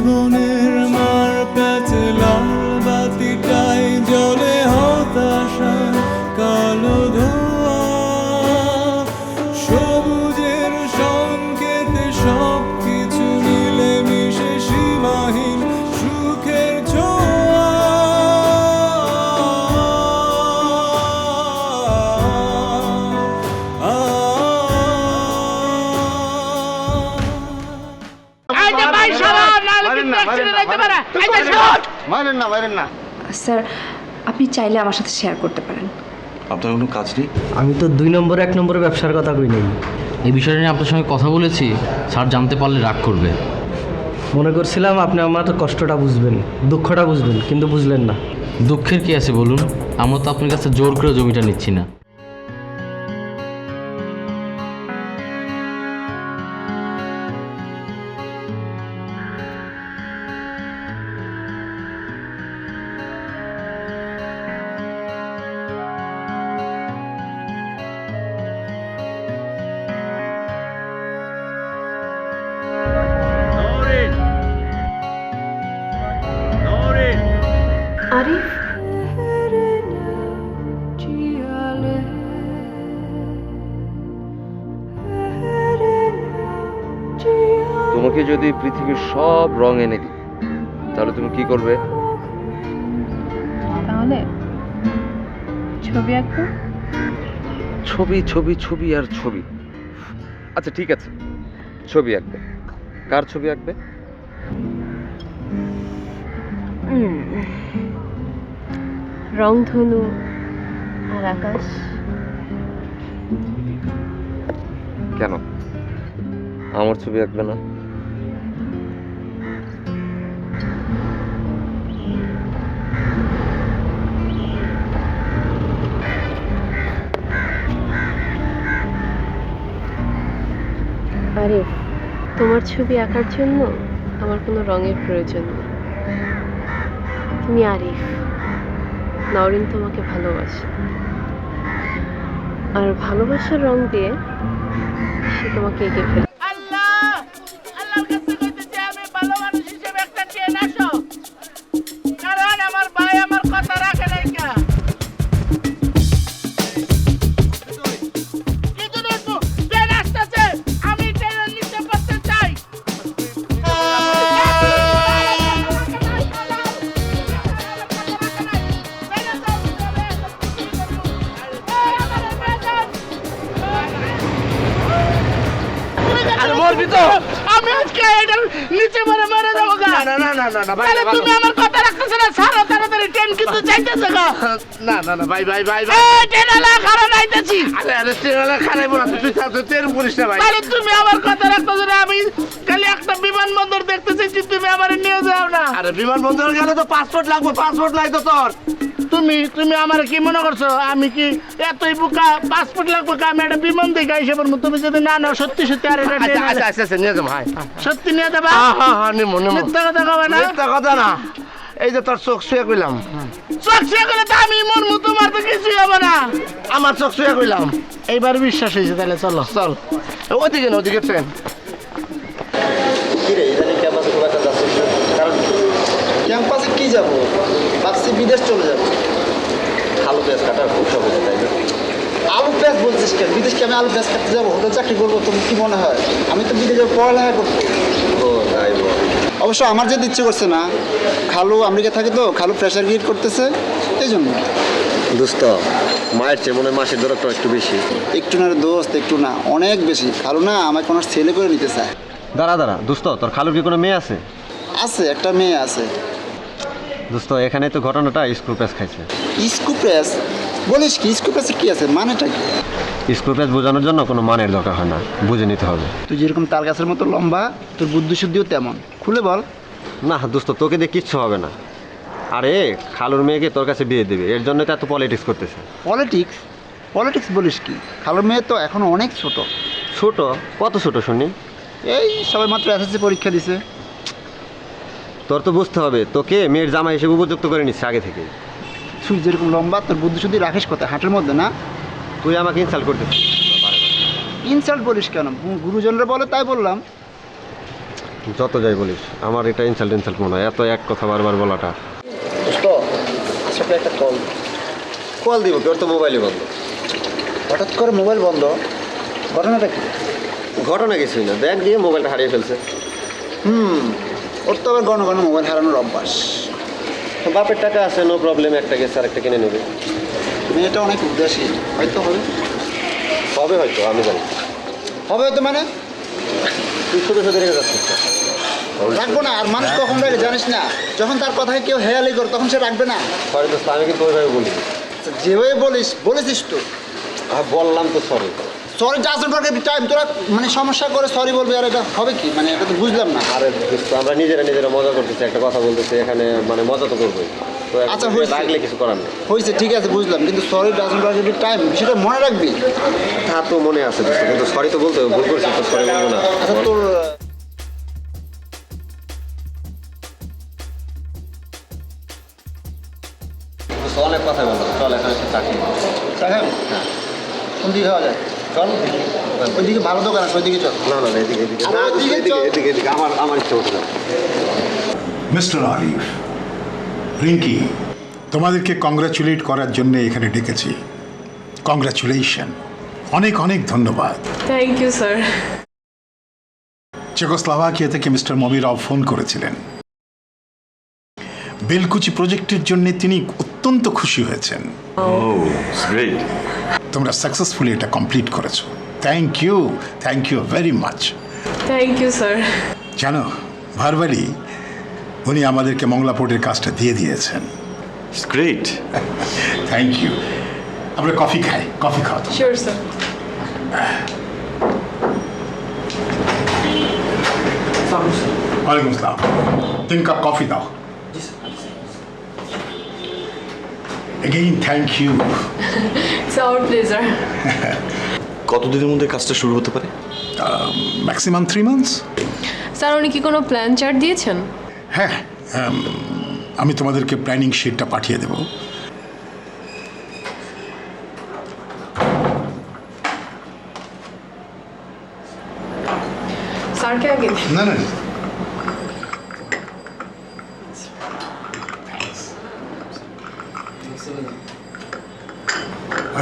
জীবনে স্যার আপনি চাইলে আমার সাথে শেয়ার করতে পারেন। আপনার কোনো কাজ নেই? আমি তো দুই নম্বর এক নম্বরে ব্যবসার কথা কই নেই। এই বিষয়ে নিয়ে আপনার সঙ্গে কথা বলেছি স্যার জানতে পারলে রাগ করবে। মনে করছিলাম আপনি আমার কষ্টটা বুঝবেন দুঃখটা বুঝবেন কিন্তু বুঝলেন না। দুঃখের কি আছে বলুন? আমরা তো আপনার কাছে জোর করে জমিটা নিচ্ছি না। তোমাকে যদি পৃথিবীর সব রং এনে দিই তাহলে তুমি কি করবে? তাহলে ছবি আঁকবো? ছবি ছবি ছবি আর ছবি। আচ্ছা ঠিক আছে। ছবি আঁকবে। কার ছবি আঁকবে? রংধনু। আকাশ। কেন? আমার ছবি আঁকবে না? আরে তোমার ছবি আঁকার জন্য আমার কোনো রঙের প্রয়োজন নেই। তুমি আরিফ। নরিন তোমাকে ভালোবাসে। আর ভালোবাসার রং দিয়ে সে তোমাকে এঁকে ফেলে। না না না না না ভাই তাহলে তুমি আমার কথা রাখতেছো না তাড়াতাড়ি ট্রেন কিন্তু যাইতেছে গা। না না না ভাই ভাই ভাই ভাই। আরে আরে না তুই ট্রেন ভাই। তাহলে তুমি আমার কথা না আমি খালি একটা বিমানবন্দর দেখতেছি তুমি আমার নিয়ে যাও না। আরে বিমানবন্দর গেলে তো পাসপোর্ট লাগবে পাসপোর্ট লাগতো তো তোর। তুমি তুমি আমার কি মনে করছ? আমি কি এতই বোকা? পাসপোর্ট লাগবে কা? আমি একটা বিমান দেখে আইসে পারব তুমি যদি না নাও সত্যি সত্যি আর এটা আচ্ছা আচ্ছা আচ্ছা আচ্ছা নিয়ে যাব ভাই সত্যি নিয়ে যাবা? হ্যাঁ হ্যাঁ হ্যাঁ নিমো নিমো। মিথ্যা কথা কবে না? মিথ্যা কথা না। এই যে তোর চোখ শুয়ে কইলাম চোখ সে করে তো আমি মরমু তোমার তো কিছুই হবে না। আমার চোখ শুয়ে কইলাম এইবার বিশ্বাস হয়েছে তাহলে চলো। চল। ওদিকে না ওদিকে ট্রেন ক্যাম্পাসে কি যাব? ভাবছি বিদেশ চলে যাব। আলু পেঁয়াজ কাটার খুব সহজ তাই আলু পেঁয়াজ বলছিস কেন? বিদেশ কি আমি আলু পেঁয়াজ কাটতে যাব? হোটেল চাকরি করব তুমি কি মনে হয়? আমি তো বিদেশে পড়ালেখা করব। ও তাই বল। অবশ্য আমার যেতে ইচ্ছে করছে না খালু আমেরিকা থাকে তো খালু প্রেশার ক্রিয়েট করতেছে এই জন্য। দোস্ত মায়ের চেয়ে মনে মাসের দরকারটা একটু বেশি। একটু না দোস্ত একটু না অনেক বেশি। খালু না আমাকে কোনো ছেলে করে নিতে চায়। দাঁড়া দাঁড়া দোস্ত তোর খালুর কি কোনো মেয়ে আছে? আছে একটা মেয়ে আছে। দোস্ত এখানে তো ঘটনাটা স্কুল প্যাস খাইছে। স্কু প্রেস বলিস কি স্কু প্রেসে কি আছে? মানেটা কি? স্কুল প্যাস বোঝানোর জন্য কোনো মানের দরকার হয় না বুঝে নিতে হবে। তুই যেরকম তাল গাছের মতো লম্বা তোর বুদ্ধি শুদ্ধিও তেমন। খুলে বল। না দোস্ত তোকে দিয়ে কিচ্ছু হবে না। আরে খালুর মেয়েকে তোর কাছে বিয়ে দেবে এর জন্য তো এত পলিটিক্স করতেছে। পলিটিক্স পলিটিক্স বলিস কি? খালুর মেয়ে তো এখন অনেক ছোট। ছোট? কত ছোট শুনি? এই সবাই মাত্র এসএসসি পরীক্ষা দিছে। তোর তো বুঝতে হবে তোকে মেয়ের জামা হিসেবে উপযুক্ত করে নিচ্ছে আগে থেকে তুই যেরকম লম্বা তোর বুদ্ধি শুদ্ধি রাখিস কোথায়? হাটের মধ্যে না? তুই আমাকে ইনসাল্ট করতেছিস ইনসাল্ট বলিস কেন? গুরুজনরা বলে তাই বললাম। যত যাই বলিস আমার এটা ইনসাল্ট ইনসাল্ট মনে হয়। এত এক কথা বারবার বলাটা। একটা কল কল দিব তোর তো মোবাইলই বন্ধ। হঠাৎ করে মোবাইল বন্ধ? ঘটনাটা কি? ঘটনা কিছুই না। ব্যাগ দিয়ে মোবাইলটা হারিয়ে ফেলছে। হুম ওর তো আবার ঘন ঘন মোবাইল হারানোর অভ্যাস। বাপের টাকা আছে নো প্রবলেম একটা গেছে আর একটা কিনে নেবে। মেয়েটা অনেক উদ্দেশ্যী হয়তো হবে। হবে হয়তো আমি জানি। হবে হয়তো মানে? তুই শুধু শুধু রেখে যাচ্ছিস রাখব না আর মানুষ কখন রাখে জানিস না। যখন তার কথায় কেউ হেয়ালি করে তখন সে রাখবে না। সরি দোস্ত আমি কিন্তু ওইভাবে বলি যেভাবে বলিস বলেছিস তো। আর বললাম তো সরি। সরি ওয়ার্ক টাইম তোরা মানে সমস্যা করে সরি বলবি আর এটা হবে কি? মানে এটা তো বুঝলাম না। আরে আমরা নিজেরা নিজেরা মজা করতেছি একটা কথা বলতেছি এখানে মানে মজা তো করবোই। আচ্ছা, হয়েছে। রাখলে কিছু করার নেই। হয়েছে ঠিক আছে বুঝলাম কিন্তু সরি ডাজন্ট ওয়ার্ক টাইম সেটা মনে রাখবি? তা তো মনে আছে কিন্তু সরি তো বলতে ভুল করছি তো সরি বলব না। আচ্ছা তোর অনেক কথা বললাম চল এখানে চাকরি সাহেব কোন দিকে যাওয়া যায়? চল। ওইদিকে ভালো দোকান আছে ওইদিকে চল। না না না, এদিকে এদিকে। আরে না, ওইদিকে এদিকে এদিকে এদিকে আমার আমার ইচ্ছে মতো না। মিস্টার আরিফ রিঙ্কি তোমাদেরকে কংগ্রাচুলেট করার জন্য এখানে ডেকেছি। কংগ্রাচুলেশন অনেক অনেক ধন্যবাদ। থ্যাংক ইউ স্যার চেকোস্লাভাকিয়া থেকে মিস্টার মমিরাও ফোন করেছিলেন। বেলকুচি প্রজেক্টের জন্য তিনি অত্যন্ত খুশি হয়েছেন। তোমরা সাকসেসফুলি এটা কমপ্লিট করেছ। Thank you thank you very much thank you sir জানো ভারবালি উনি আমাদেরকে মংলা পোর্টের কাজটা দিয়ে দিয়েছেন। গ্রেট থ্যাংক ইউ আমরা কফি খাই কফি খাওয়া তো। শিওর স্যার ওয়ালাইকুম আসসালাম। তিন কাপ কফি দাও। Again thank you it's our pleasure কতদিনের মধ্যে কাজটা শুরু হতে পারে? ম্যাক্সিমাম থ্রি মান্থস স্যার উনি কি কোনো প্ল্যান চার্ট দিয়েছেন? হ্যাঁ উম, আমি তোমাদেরকে প্ল্যানিং শিটটা পাঠিয়ে দেবো। স্যারকে আগে না না।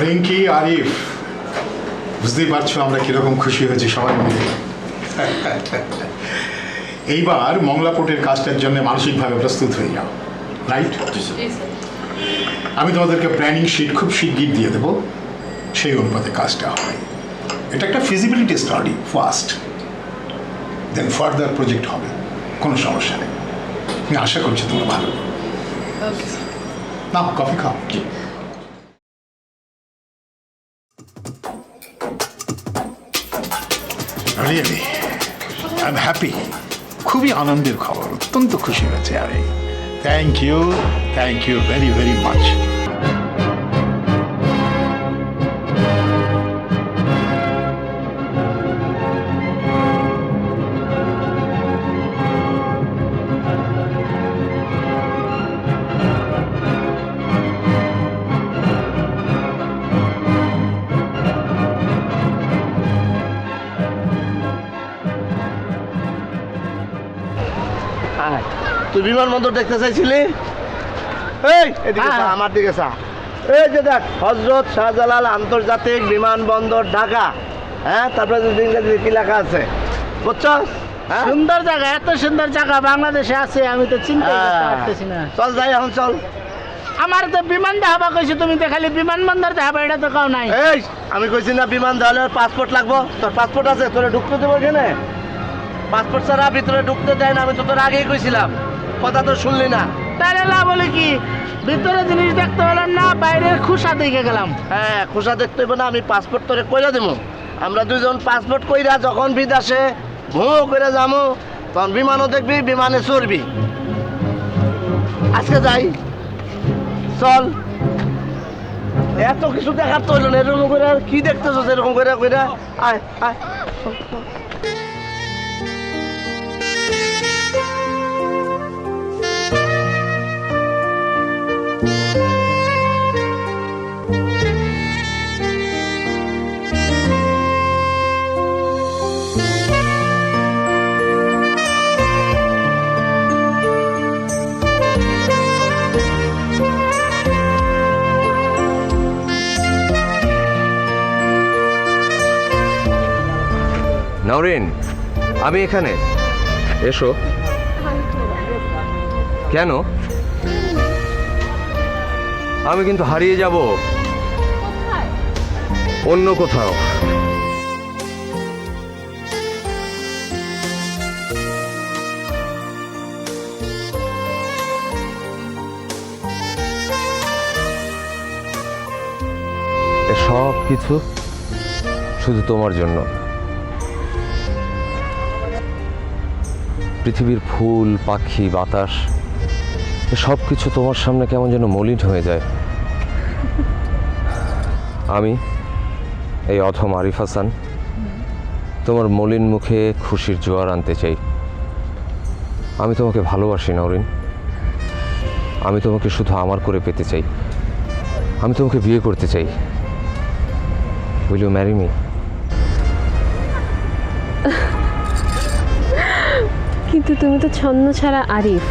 রিঙ্কি আরিফ বুঝতেই পারছ আমরা কীরকম খুশি হয়েছি সবাই মিলে। এইবার মংলা পোর্টের কাজটার জন্য মানসিকভাবে প্রস্তুত হয়ে যাও রাইট আমি তোমাদেরকে প্ল্যানিং শিট খুব শিগগির দিয়ে দেবো সেই অনুপাতে কাজটা হয় এটা একটা feasibility study first then further project হবে কোনো সমস্যা নেই। আমি আশা করছি তোমরা ভালো। না কফি খাও। রিয়েলি আই এম হ্যাপি খুবই আনন্দের খবর। অত্যন্ত খুশি হয়েছে আমি। Thank you thank you very very much তুই বিমানবন্দর দেখতে চাইছিলি? এই এদিকে চা, আমার দিকে চা। এই যে দেখ হজরত শাহজালাল আন্তর্জাতিক বিমানবন্দর ঢাকা। হ্যাঁ তারপরে যদি কি লেখা আছে? বুঝছস? হ্যাঁ? সুন্দর জায়গা এত সুন্দর জায়গা বাংলাদেশে আছে আমি তো চিন্তা করতে পারতেছি না। হ্যাঁ। চল যাই এখন চল। আমার তো বিমান দেখাবা কইছো তুমি তো খালি বিমানবন্দর দেখাবা এটা তো কাউ নাই। এই আমি কইছি না বিমান দেওয়ালে পাসপোর্ট লাগবো। তোর পাসপোর্ট আছে তোরে ঢুকতে দেবো এখানে? পাসপোর্ট ছাড়া ভিতরে ঢুকতে দেয় না আমি তো তোর আগেই কইছিলাম। কথা তো শুনলি না। তাহলে লাভ বলে কি? ভিতরে জিনিস দেখতে পেলাম না বাইরের খুশা দেখে গেলাম। হ্যাঁ খোসা দেখতে হবে না আমি পাসপোর্ট তোরে কইরা দেবো আমরা দুজন পাসপোর্ট কইরা যখন বিদেশে ভুঁ করে যাব তখন বিমানও দেখবি বিমানে চড়বি। আজকে যাই। চল। এত কিছু দেখার তো না এরকম করে আর কি দেখতেছো এরকম করে কইরা? আয় আয়। নরেন আমি এখানে। এসো। কেন? আমি কিন্তু হারিয়ে যাব। অন্য কোথাও। সব কিছু শুধু তোমার জন্য। পৃথিবীর ফুল, পাখি, বাতাস সব কিছু তোমার সামনে কেমন যেন মলিন হয়ে যায়। আমি, এই অথম আরিফ হাসান, তোমার মলিন মুখে খুশির জোয়ার আনতে চাই। আমি তোমাকে ভালোবাসি, নরিন। আমি তোমাকে শুধু আমার করে পেতে চাই। আমি তোমাকে বিয়ে করতে চাই। উইল ইউ ম্যারি মি কিন্তু তুমি তো ছন্ন ছাড়া আরিফ।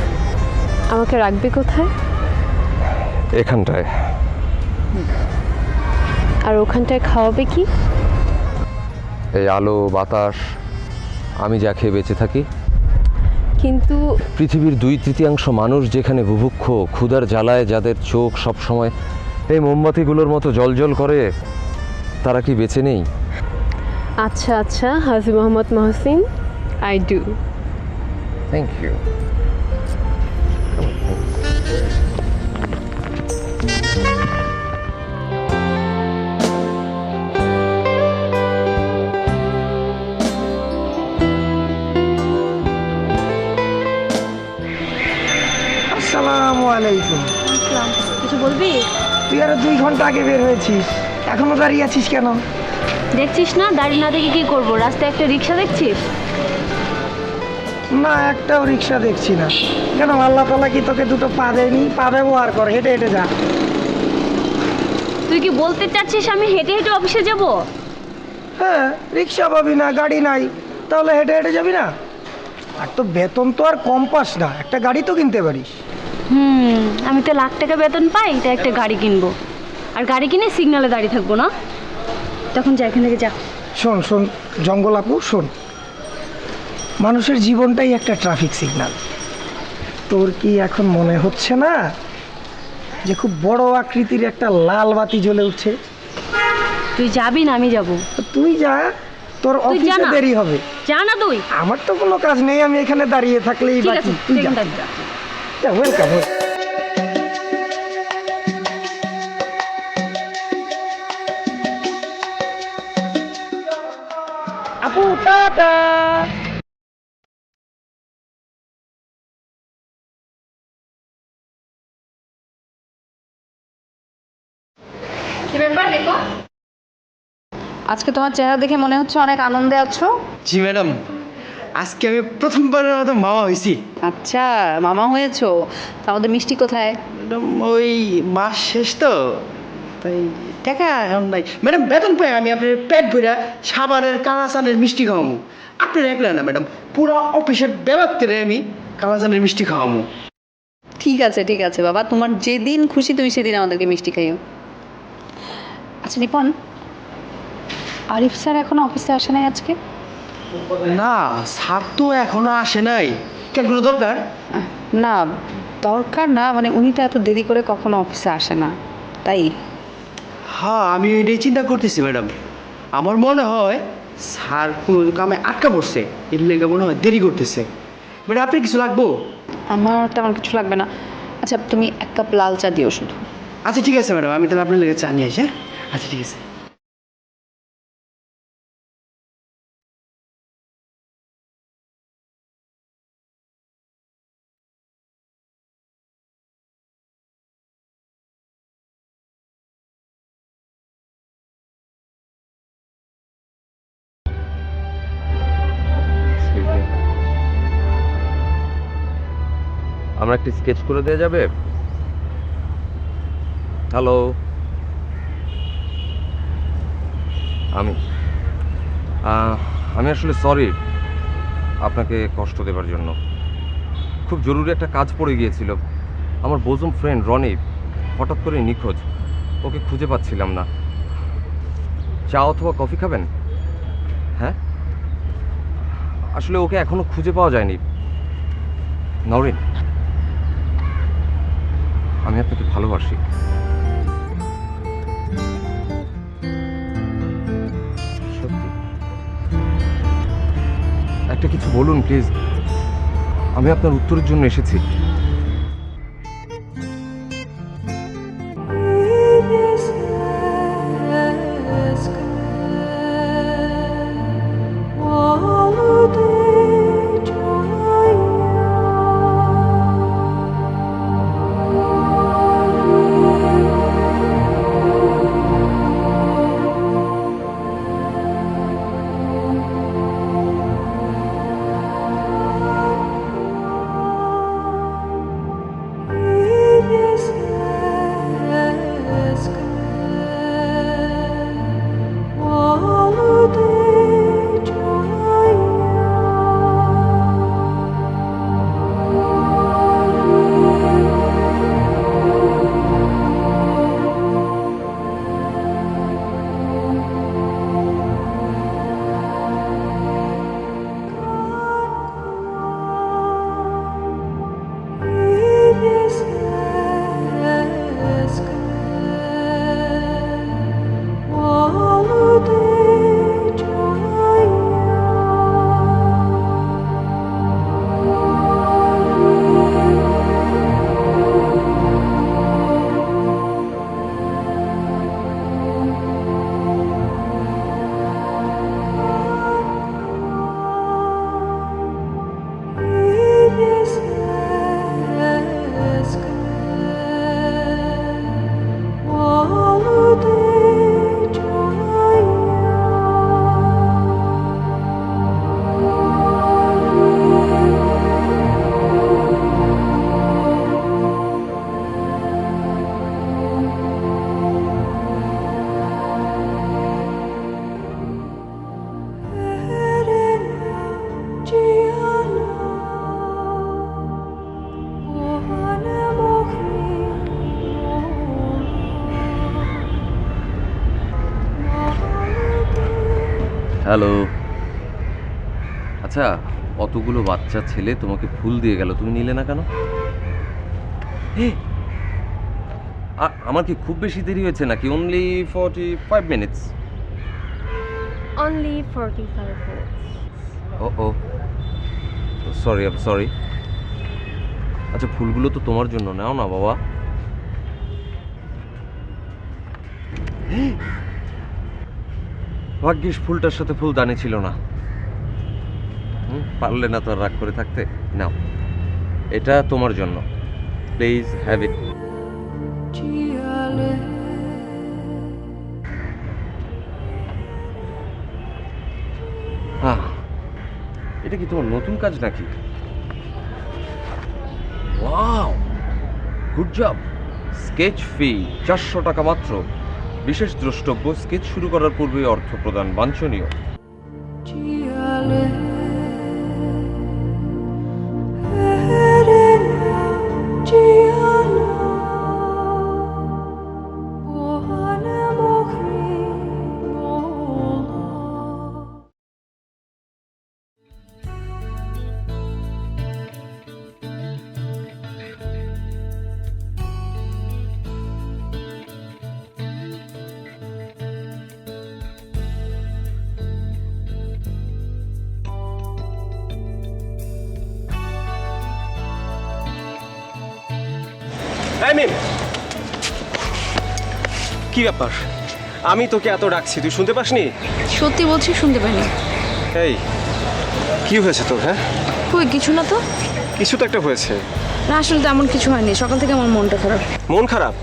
আমাকে রাখবে কোথায়? এখানটায়। আর ওখানটায় খাওয়াবে কি? এই আলো বাতাস আমি যা খেয়ে বেঁচে থাকি। কিন্তু পৃথিবীর দুই তৃতীয়াংশ মানুষ যেখানে বুভুক্ষ ক্ষুধার জ্বালায় যাদের চোখ সবসময় এই মোমবাতিগুলোর মতো জলজল করে তারা কি বেঁচে নেই? আচ্ছা আচ্ছা Haji Mohammad Mohsin I do thank you আসসালামু আলাইকুম। কিছু বলবি? তুই আরও দুই ঘণ্টা আগে বের হয়েছিস। এখনও দাঁড়িয়ে আছিস কেন? দেখছিস না? দাড়ি না দেখে কি করব? রাস্তায় একটা রিক্সা দেখছিস? না একটাও রিক্সা দেখছি না। কেন আল্লাহ তালা কি তোকে দুটো পা দেয়নি? পা ব্যবহার কর হেঁটে হেঁটে যা। তুই কি বলতে চাচ্ছিস আমি হেঁটে হেঁটে অফিসে যাব? হ্যাঁ রিক্সা পাবি না গাড়ি নাই তাহলে হেঁটে হেঁটে যাবি না? আর তো বেতন তো আর কম পাস না একটা গাড়ি তো কিনতে পারিস। হুম আমি তো লাখ টাকা বেতন পাই তাই একটা গাড়ি কিনবো। আর গাড়ি কিনে সিগনালে দাঁড়িয়ে থাকব না? তখন যা এখান থেকে যা। শোন শোন জঙ্গল আপু শোন। মানুষের জীবনটাই একটা ট্রাফিক সিগন্যাল তোর কি এখন মনে হচ্ছে না যে খুব বড় আকৃতির একটা লাল বাতি জ্বলে উঠছে? তুই যাবি না আমি যাব। তো তুই যা তোর অফিসে দেরি হবে। যা না তুই। আমার তো কোনো কাজ নেই আমি এখানে দাঁড়িয়ে থাকলেই বাকি। তুই। যা। ওয়েলকাম আপু টাটা! আজকে তোমার চেহারা দেখে মনে হচ্ছে অনেক আনন্দে আছো? জি ম্যাডাম। আজকে আমি প্রথমবারের মতো মামা হয়েছি। আচ্ছা মামা হয়েছো? তা আমাদের মিষ্টি কোথায়? ম্যাডাম ওই মাস শেষ তো। তাই টাকা এখন নাই। ম্যাডাম বেতন পাই আমি আপনার পেট ভরা সাবানের কালাচানের মিষ্টি খাওয়াবো আপনার একলা না ম্যাডাম পুরো অফিসের ব্যাপার আমি কালাচানের মিষ্টি খাওয়াবো ঠিক আছে ঠিক আছে বাবা। তোমার যেদিন খুশি তুমি সেদিন আমাদেরকে মিষ্টি খাইও। আচ্ছা নিপন আরিফ স্যার এখনও অফিসে আসে নাই আজকে? না স্যার তো এখনও আসে নাই। কেন কোনো দরকার? না দরকার না মানে উনি তো এত দেরি করে কখনো অফিসে আসে না তাই? হ্যাঁ আমি এটাই চিন্তা করতেছি ম্যাডাম। আমার মনে হয় স্যার কোনো কামে আটকা পড়ছে এর লেগে মনে হয় দেরি করতেছে। ম্যাডাম আপনি কিছু লাগবো? আমার তেমন কিছু লাগবে না। আচ্ছা তুমি এক কাপ লাল চা দিও শুধু। আচ্ছা ঠিক আছে ম্যাডাম। আমি তাহলে আপনার লেগে চা নিয়ে আসি হ্যাঁ? আচ্ছা ঠিক আছে। একটি স্কেচ করে দেওয়া যাবে। হ্যালো আমি আমি আসলে সরি আপনাকে কষ্ট দেবার জন্য। খুব জরুরি একটা কাজ পড়ে গিয়েছিল। আমার বোজম ফ্রেন্ড রনি হঠাৎ করে নিখোঁজ। ওকে খুঁজে পাচ্ছিলাম না। চা অথবা কফি খাবেন? হ্যাঁ? আসলে ওকে এখনও খুঁজে পাওয়া যায়নি। নরিন আমি আপনাকে ভালোবাসি। একটা কিছু বলুন প্লিজ। আমি আপনার উত্তরের জন্য এসেছি। আচ্ছা অতগুলো বাচ্চা ছেলে তোমাকে ফুল দিয়ে গেল তুমি নিলে না কেন? আমার কি খুব বেশি দেরি হয়েছে নাকি? Only forty five minutes only forty five ও ও সরি আম সরি আচ্ছা ফুলগুলো তো তোমার জন্য নাও না বাবা। ভাগ্যিস ফুলটার সাথে ফুলদানি ছিল না। পারলে না তো রাগ করে থাকতে। নাও, এটা তোমার জন্য। প্লিজ হ্যাভ ইট এটা কি তোমার নতুন কাজ নাকি? Wow good job sketch fee চারশো টাকা মাত্র। বিশেষ দ্রষ্টব্য স্কেচ শুরু করার পূর্বে অর্থ প্রদান বাঞ্ছনীয়। মিম। কি ব্যাপার? আমি তোকে এত ডাকছি তুই শুনতে পাসনি? সত্যি বলছি শুনতে পাইনি। এই কি হয়েছে তোর হ্যাঁ? কই কিছু না তো? কিছু তো একটা হয়েছে। না আসলে তেমন কিছু হয়নি। সকাল থেকে আমার মনটা খারাপ। মন খারাপ?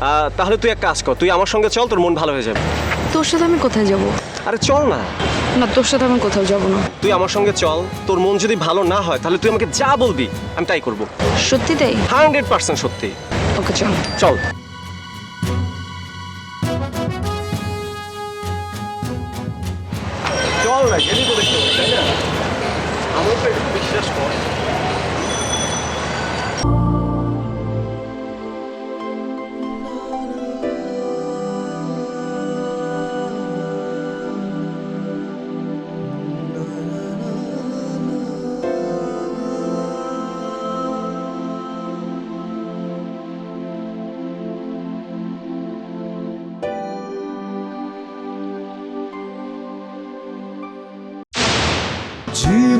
আহ, তাহলে তুই এক কাজ কর তুই আমার সঙ্গে চল তোর মন ভালো হয়ে যাবে। তোর সাথে আমি কোথায় যাব? আরে চল না। না তোর সাথে আমি কোথাও যাব না। তুই আমার সঙ্গে চল তোর মন যদি ভালো না হয় তাহলে তুই আমাকে যা বলবি আমি তাই করব। সত্যি তাই? হান্ড্রেড পার্সেন্ট সত্যি। ওকে চল। চল। চল না গেলি তো দেখতে পাবি, তাই না আমার কর 去